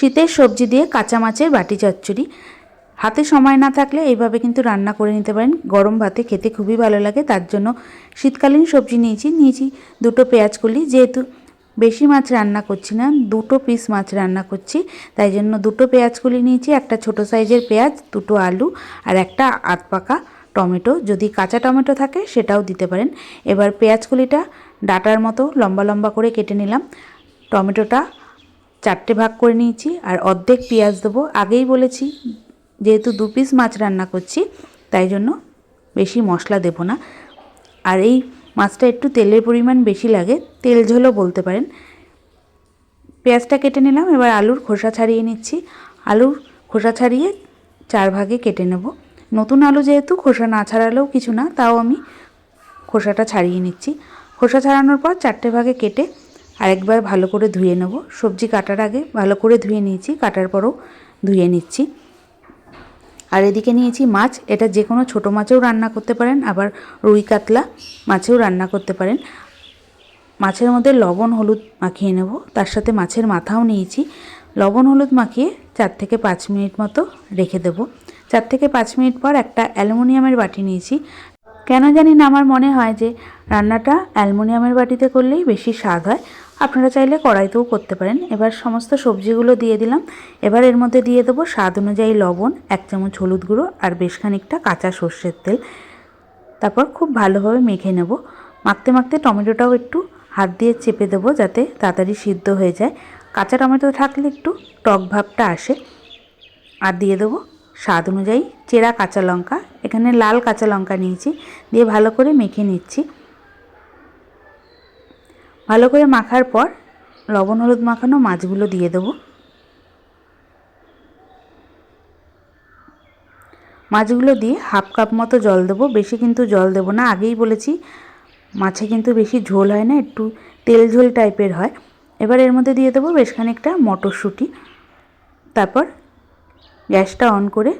শীতের সবজি দিয়ে কাঁচা মাছের বাটি চচ্চড়ি। হাতে সময় না থাকলে এইভাবে কিন্তু রান্না করে নিতে পারেন। গরম ভাতে খেতে খুবই ভালো লাগে, তার জন্য শীতকালীন সবজি নিয়েছি। নিয়েছি দুটো পেঁয়াজ কলি। যেহেতু বেশি মাছ রান্না করছি না, দুটো পিস মাছ রান্না করছি, তাই জন্য দুটো পেঁয়াজ কলি নিয়েছি, একটা ছোট সাইজের পেঁয়াজ, দুটো আলু আর একটা আধ পাকা টমেটো। যদি কাঁচা টমেটো থাকে সেটাও দিতে পারেন। এবার পেঁয়াজ কলিটা ডাটার মতো লম্বা লম্বা করে কেটে নিলাম। টমেটোটা চারটে ভাগ করে নিয়েছি আর অর্ধেক পেঁয়াজ দেবো। আগেই বলেছি যেহেতু দু পিস মাছ রান্না করছি, তাই জন্য বেশি মশলা দেব না। আর এই মাছটা একটু তেলের পরিমাণ বেশি লাগে, তেল ঝোলও বলতে পারেন। পেঁয়াজটা কেটে নিলাম, এবার আলুর খোসা ছাড়িয়ে নিচ্ছি। আলুর খোসা ছাড়িয়ে চার ভাগে কেটে নেব। নতুন আলু যেহেতু, খোসা না ছাড়ালেও কিছু না, তাও আমি খোসাটা ছাড়িয়ে নিচ্ছি। খোসা ছাড়ানোর পর চারটে ভাগে কেটে আরেকবার ভালো করে ধুয়ে নেব। সবজি কাটার আগে ভালো করে ধুয়ে নিয়েছি, কাটার পরও ধুয়ে নিচ্ছি। আর এদিকে নিয়েছি মাছ, এটা যে কোনো ছোটো মাছেও রান্না করতে পারেন, আবার রুই কাতলা মাছেও রান্না করতে পারেন। মাছের মধ্যে লবণ, হলুদ মাখিয়ে নেব, তার সাথে মাছের মাথাও নিয়েছি। লবণ, হলুদ মাখিয়ে চার থেকে পাঁচ মিনিট মতো রেখে দেব। চার থেকে পাঁচ মিনিট পর একটা অ্যালুমিনিয়ামের বাটি নিয়েছি। কেন জানি না, আমার মনে হয় যে রান্নাটা অ্যালুমিনিয়ামের বাটিতে করলেই বেশি স্বাদ হয়। আপনারা চাইলে কড়াইতেও করতে পারেন। এবার সমস্ত সবজিগুলো দিয়ে দিলাম। এবার এর মধ্যে দিয়ে দেবো স্বাদ অনুযায়ী লবণ, এক চামচ হলুদ গুঁড়ো আর বেশ খানিকটা কাঁচা সর্ষের তেল। তারপর খুব ভালোভাবে মেখে নেব। মাখতে মাখতে টমেটোটাও একটু হাত দিয়ে চেপে দেবো যাতে তাড়াতাড়ি সিদ্ধ হয়ে যায়। কাঁচা টমেটো থাকলে একটু টক ভাবটা আসে। আর দিয়ে দেবো স্বাদ অনুযায়ী চেরা কাঁচা লঙ্কা। এখানে লাল কাঁচা লঙ্কা নিয়েছি। দিয়ে ভালো করে মেখে নিচ্ছি। ভালো করে মাখার পর লবণ, হলুদ মাখানো মাছগুলো দিয়ে দেবো। মাছগুলো দিয়ে হাফ কাপ মতো জল দেবো। বেশি কিন্তু জল দেবো না। আগেই বলেছি, মাছে কিন্তু বেশি ঝোল হয় না, একটু তেল ঝোল টাইপের হয়। এবার এর মধ্যে দিয়ে দেবো বেশ খানিকটা মটরশুঁটি। তারপর গ্যাসটা অন করে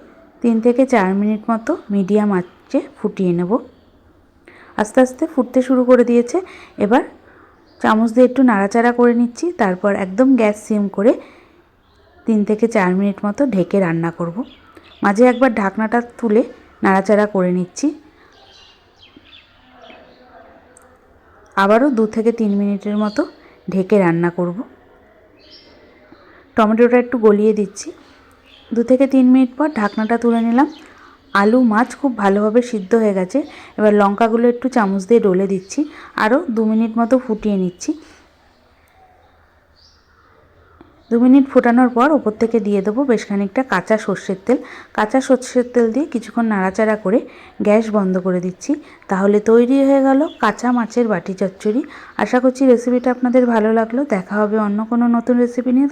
তিন থেকে চার মিনিট মতো মিডিয়াম আঁচে ফুটিয়ে নেব। আস্তে আস্তে ফুটতে শুরু করে দিয়েছে। এবার চামচ দিয়ে একটু নাড়াচাড়া করে নিচ্ছি, তারপর একদম গ্যাস সিম করে তিন থেকে চার মিনিট মতো ঢেকে রান্না করব। মাঝে একবার ঢাকনাটা তুলে নাড়াচাড়া করে নিচ্ছি। আবারও দু থেকে তিন মিনিটের মতো ঢেকে রান্না করব। টমেটোটা একটু গলিয়ে দিচ্ছি। দু থেকে তিন মিনিট পর ঢাকনাটা তুলে নিলাম। আলু মাছ খুব ভালোভাবে সিদ্ধ হয়ে গেছে। এবার লঙ্কাগুলো একটু চামচ দিয়ে ডলে দিচ্ছি। আরও দু মিনিট মতো ফুটিয়ে নিচ্ছি। দু মিনিট ফোটানোর পর ওপর থেকে দিয়ে দেবো বেশ খানিকটা কাঁচা সর্ষের তেল। কাঁচা সর্ষের তেল দিয়ে কিছুক্ষণ নাড়াচাড়া করে গ্যাস বন্ধ করে দিচ্ছি। তাহলে তৈরি হয়ে গেল কাঁচা মাছের বাটি চচ্চড়ি। আশা করছি রেসিপিটা আপনাদের ভালো লাগল। দেখা হবে অন্য কোনো নতুন রেসিপি নিয়ে।